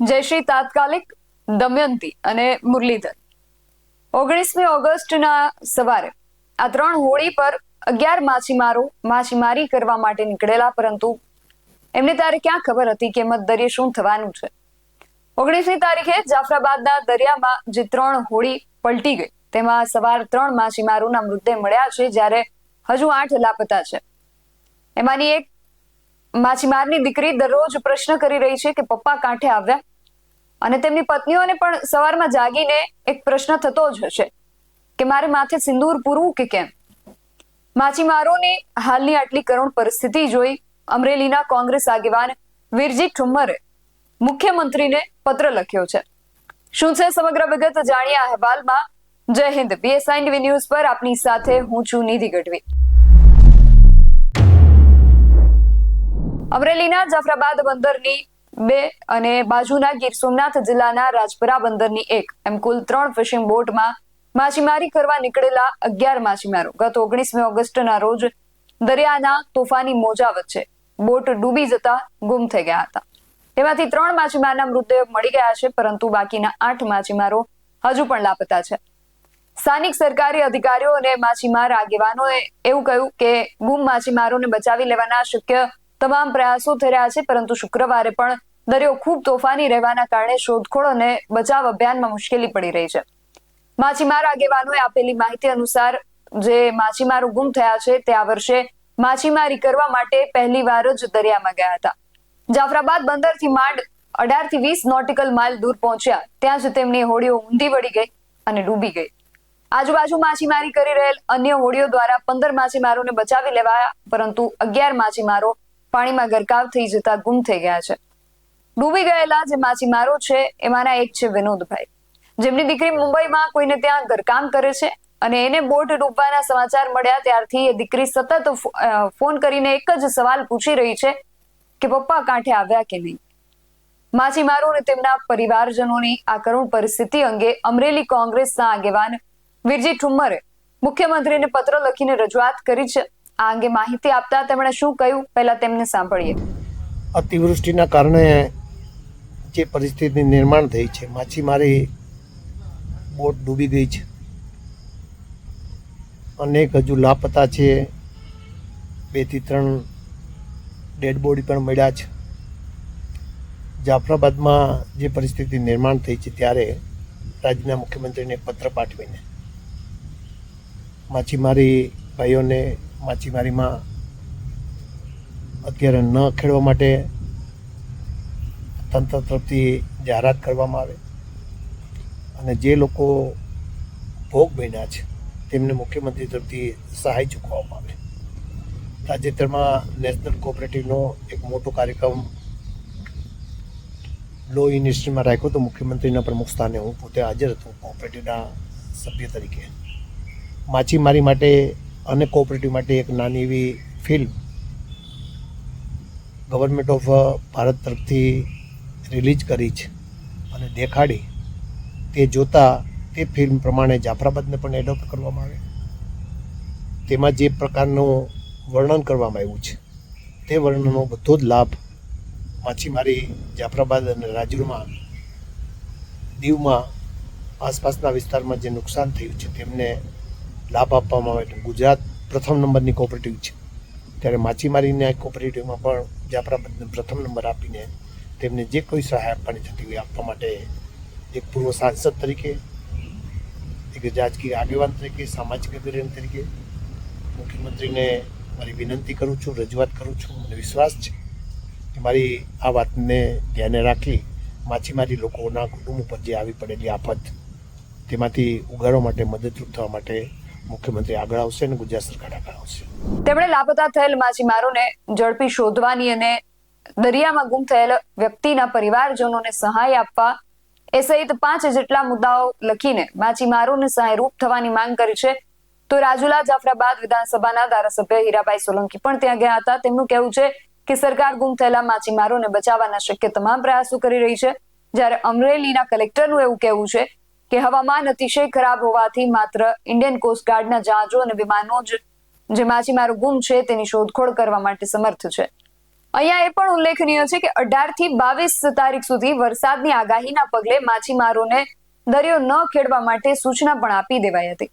જયશ્રી તાત્કાલિક દમયંતી અને મુરલીધર. ઓગણીસમી ઓગસ્ટના સવારે આ ત્રણ હોળી પર અગિયાર માછીમારો માછીમારી કરવા માટે નીકળેલા, પરંતુ એમને ત્યારે ક્યાં ખબર હતી કે મતદરિયે શું થવાનું છે? ઓગણીસમી તારીખે જાફરાબાદના દરિયામાં જે ત્રણ હોળી પલટી ગઈ, તેમાં સવાર ત્રણ માછીમારોના મૃતદેહ મળ્યા છે, જ્યારે હજુ આઠ લાપતા છે. એમાંની એક માછીમારની દીકરી દરરોજ પ્રશ્ન કરી રહી છે કે પપ્પા કાંઠે આવ્યા? અને તેમની પત્નીઓને પણ સવારમાં જાગીને એક પ્રશ્ન થતો જ હશે કે મારે માથે સિંદૂર પૂરવું કે કેમ? માછીમારોની હાલની આટલી કરુણ પરિસ્થિતિ જોઈ અમરેલીના કોંગ્રેસ આગેવાન વીરજી ઠુમ્મરે મુખ્યમંત્રીને પત્ર લખ્યો છે. શું છે સમગ્ર વિગત જાણીએ અહેવાલમાં? જય હિન્દ બીએસઆઈ ટીવી ન્યૂઝ પર આપની સાથે હું છું નિધિ ગઢવી. અમરેલીના જાફરાબાદ બંદરની બે અને બાજુના ગીર સોમનાથ જિલ્લાના રાજપરા બંદરની એક. એમ કુલ ત્રણ ફિશિંગ બોટમાં માછીમારી કરવા નીકળેલા અગિયાર માછીમારો. ગત ઓગણીસમી ઓગસ્ટના રોજ દરિયાના તોફાની મોજા વચ્ચે બોટ ડૂબી જતા ગુમ થઈ ગયા હતા. તેમાંથી ત્રણ માછીમારના મૃતદેહ મળી ગયા છે, પરંતુ બાકીના આઠ માછીમારો હજુ પણ લાપતા છે. સ્થાનિક સરકારી અધિકારીઓ અને માછીમાર આગેવાનોએ એવું કહ્યું કે ગુમ માછીમારોને બચાવી લેવાના શક્ય તમામ પ્રયાસો થઈ રહ્યા છે, પરંતુ શુક્રવારે પણ દરિયો ખૂબ તોફાની રહેવાના કારણે શોધખોળ અને બચાવ અભિયાનમાં મુશ્કેલી પડી રહી છે. માછીમાર આગેવાનોએ આપેલી માહિતી અનુસાર જે માછીમારો ગુમ થયા છે, તે આ વર્ષે માછીમારી કરવા માટે પહેલીવાર જ દરિયામાં ગયા હતા. જાફરાબાદ બંદરથી માંડ અઢારથી વીસ નોટિકલ માઇલ દૂર પહોંચ્યા. ત્યાં જ તેમની હોડીઓ ઊંધી વળી ગઈ અને ડૂબી ગઈ. આજુબાજુ માછીમારી કરી રહેલ અન્ય હોડીઓ દ્વારા પંદર માછીમારોને બચાવી લેવાયા, પરંતુ અગિયાર માછીમારો પાણીમાં ગરકાવ થઈ જતા ગુમ થઈ ગયા છે. ડૂબી ગયેલા જે માછીમારો છે, એમાંના એક છે વિનોદભાઈ. જેમની દીકરી મુંબઈમાં કોઈને ત્યાં ઘરકામ કરે છે અને એને બોટ ડૂબવાના સમાચાર મળ્યા ત્યારથી એ દીકરી સતત ફોન કરીને એક જ સવાલ પૂછી રહી છે કે પપ્પા કાંઠે આવ્યા કે નહીં? માછીમારો અને તેમના પરિવારજનોની આ કરુણ પરિસ્થિતિ અંગે અમરેલી કોંગ્રેસના આગેવાન વીરજી ઠુમ્મરે મુખ્યમંત્રીને પત્ર લખીને રજૂઆત કરી છે. આ અંગે માહિતી આપતા તેમણે શું કહ્યું, પહેલા તેમને સાંભળીએ. અતિવૃષ્ટિના કારણે જે પરિસ્થિતિ નિર્માણ થઈ છે. માછીમારી બોટ ડૂબી ગઈ છે. અનેક હજુ લાપતા છે. બેથી ત્રણ ડેડ બોડી પણ મળ્યા છે. જાફરાબાદમાં જે પરિસ્થિતિ નિર્માણ થઈ છે ત્યારે રાજ્યના મુખ્યમંત્રીને પત્ર પાઠવીને માછીમારી ભાઈઓને માછીમારીમાં અત્યારે ન ખેડવા માટે તંત્ર તરફથી જાહેરાત કરવામાં આવે અને જે લોકો ભોગ બન્યા છે, તેમને મુખ્યમંત્રી તરફથી સહાય ચૂકવવામાં આવે. તાજેતરમાં નેશનલ કોઓપરેટિવનો એક મોટો કાર્યક્રમ લો યુનિવર્સિટીમાં રાખ્યો હતો મુખ્યમંત્રીના પ્રમુખ સ્થાને હું પોતે હાજર હતો, કોઓપરેટિવના સભ્ય તરીકે. માછીમારી માટે અને કોઓપરેટિવ માટે એક નાની એવી ફિલ્મ ગવર્મેન્ટ ઓફ ભારત તરફથી રિલીઝ કરી છે અને દેખાડી તે જોતા તે ફિલ્મ પ્રમાણે જાફરાબાદને પણ એડોપ્ટ કરવામાં આવે. તેમાં જે પ્રકારનું વર્ણન કરવામાં આવ્યું છે, તે વર્ણનનો બધો જ લાભ માછીમારી જાફરાબાદ અને રાજુરમાં દીવમાં આસપાસના વિસ્તારમાં જે નુકસાન થયું છે, તેમને લાભ આપવામાં આવે ગુજરાત પ્રથમ નંબરની કોઓપરેટિવ છે. ત્યારે માછીમારીને કોઓપરેટિવમાં પણ જાફરાબાદને પ્રથમ નંબર આપીને તેમને જે કોઈ સહાય આપવાની થતી હોય આપવા માટે એક પૂર્વ સાંસદ તરીકે, એક રાજકીય આગેવાન તરીકે, સામાજિક અગ્રણી તરીકે મુખ્યમંત્રીને મારી વિનંતી કરું છું, રજૂઆત કરું છું. મને વિશ્વાસ છે કે મારી આ વાતને ધ્યાને રાખી માછીમારી લોકોના કુટુંબ ઉપર જે આવી પડેલી આફત, તેમાંથી ઉગારવા માટે મદદરૂપ થવા માટે મુખ્યમંત્રી આગળ આવશે અને ગુજરાત સરકાર આગળ આવશે. તેમણે લાપતા થયેલ માછીમારોને ઝડપી શોધવાની અને દરિયામાં ગુમ થયેલ વ્યક્તિના પરિવારજનોને સહાય આપવા એ સહિત પાંચ જેટલા મુદ્દાઓ લખીને માછીમારોને સહાયરૂપ થવાની માંગ કરી છે. તો રાજુલા જાફરાબાદ વિધાનસભાના ધારાસભ્ય હીરાભાઈ સોલંકી પણ ત્યાં ગયા હતા. તેમનું કહેવું છે કે સરકાર ગુમ થયેલા માછીમારોને બચાવવાના શક્ય તમામ પ્રયાસો કરી રહી છે. જ્યારે અમરેલીના કલેક્ટરનું એવું કહેવું છે કે હવામાન અતિશય ખરાબ હોવાથી માત્ર ઇન્ડિયન કોસ્ટગાર્ડના જહાજો અને વિમાનો જ જે માછીમારો ગુમ છે તેની શોધખોળ કરવા માટે સમર્થ છે. અહીંયા એ પણ ઉલ્લેખનીય છે કે અઢારથી બાવીસ તારીખ સુધી વરસાદની આગાહીના પગલે માછીમારોને દરિયો ન ખેડવા માટે સૂચના પણ આપી દેવાઈ હતી.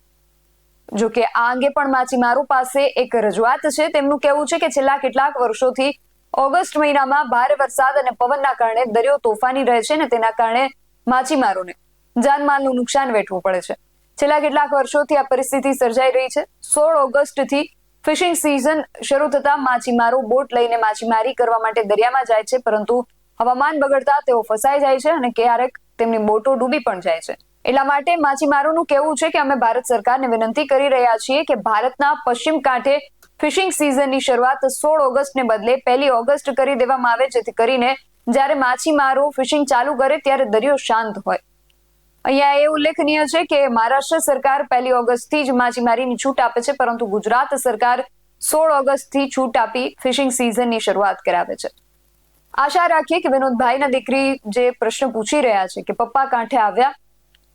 જો કે આ અંગે પણ માછીમારો પાસે એક રજૂઆત છે. તેમનું કહેવું છે કે છેલ્લા કેટલાક વર્ષોથી ઓગસ્ટ મહિનામાં ભારે વરસાદ અને પવનના કારણે દરિયો તોફાની રહે છે અને તેના કારણે માછીમારોને જાનમાલનું નુકસાન વેઠવું પડે છે. છેલ્લા કેટલાક વર્ષોથી આ પરિસ્થિતિ સર્જાઈ રહી છે. સોળ ઓગસ્ટથી ફિશિંગ સિઝન શરૂ થતા માછીમારો બોટ લઈને માછીમારી કરવા માટે દરિયામાં જાય છે, પરંતુ હવામાન બગડતા તેઓ ફસાઈ જાય છે અને ક્યારેક તેમની બોટો ડૂબી પણ જાય છે. એટલા માટે માછીમારોનું કહેવું છે કે અમે ભારત સરકારને વિનંતી કરી રહ્યા છીએ કે ભારતના પશ્ચિમ કાંઠે ફિશિંગ સિઝનની શરૂઆત સોળ ઓગસ્ટને બદલે પહેલી ઓગસ્ટ કરી દેવામાં આવે, જેથી કરીને જ્યારે માછીમારો ફિશિંગ ચાલુ કરે ત્યારે દરિયો શાંત હોય. અહીંયા એ ઉલ્લેખનીય છે કે મહારાષ્ટ્ર સરકાર પહેલી ઓગસ્ટથી જ માછીમારીની છૂટ આપે છે, પરંતુ ગુજરાત સરકાર સોળ ઓગસ્ટથી છૂટ આપી ફિશિંગ સિઝનની શરૂઆત કરાવે છે. આશા રાખીએ કે વિનોદભાઈના દીકરી જે પ્રશ્ન પૂછી રહ્યા છે કે પપ્પા કાંઠે આવ્યા,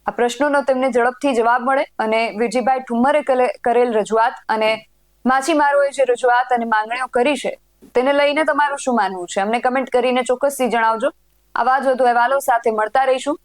આ પ્રશ્નોનો તેમને ઝડપથી જવાબ મળે અને વિજયભાઈ ઠુમ્મરે કરેલ રજૂઆત અને માછીમારોએ જે રજૂઆત અને માંગણીઓ કરી છે, તેને લઈને તમારું શું માનવું છે? અમને કમેન્ટ કરીને ચોક્કસથી જણાવજો. આવા જ વધુ અહેવાલો સાથે મળતા રહીશું.